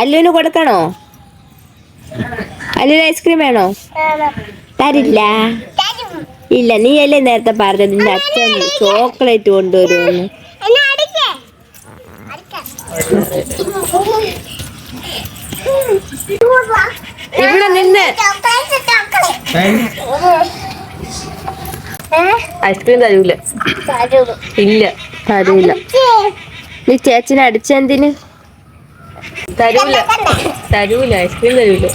അല്ലുവിന് കൊടുക്കണോ? അല്ലുവിന് ഐസ്ക്രീം വേണോ? തരില്ല. ഇല്ല നീ അല്ലേ നേരത്തെ പറഞ്ഞത്? നിന്റെ അച്ഛൻ ചോക്ലേറ്റ് കൊണ്ടുവരുമെന്ന്. ഇവിടെ നിന്ന്. ഐസ്ക്രീം തരൂല. ഇല്ല തരൂല. നീ ചേച്ചിനെ അടിച്ചെന്തിന്? തരൂല. തരൂല ഐസ്ക്രീം തരൂല.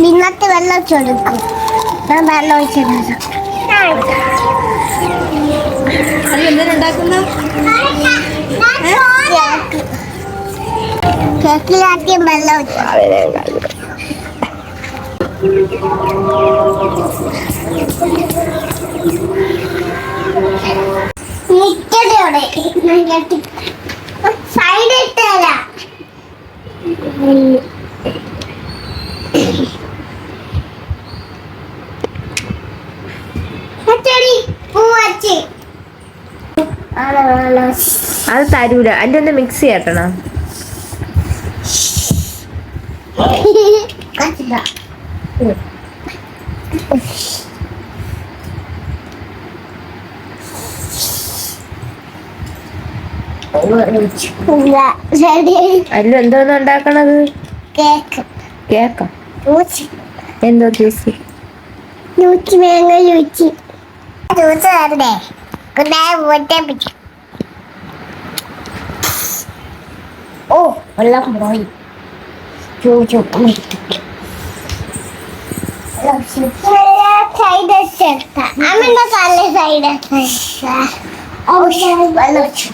നിന്നത്തെ വെള്ളം ചൊടുക്കും. ഞാൻ വെള്ളം ഒഴിച്ചിരുന്നു കേക്കിലാദ്യം വെള്ളം സൈഡ് ഇട്ടല്ല അത് തരൂല. അതിന്റെ ഒന്ന് മിക്സ് ചെയ്യട്ടണോ. അല്ലു എന്തോന്ന് ഉണ്ടാക്കണത്? കേക്ക്. കേക്കാം? എന്തോ ജ്യൂസ് ജ്യൂസ് മാങ്ങ ജ്യൂസ് ജ്യൂസ് തരണേ കുണ്ടായ പോട്ടെ ഓ വെള്ളം പോയി. ജ്യൂസ് സൈഡ് അമ്മന്റെ തല സൈഡ് വെള്ളം വെച്ചു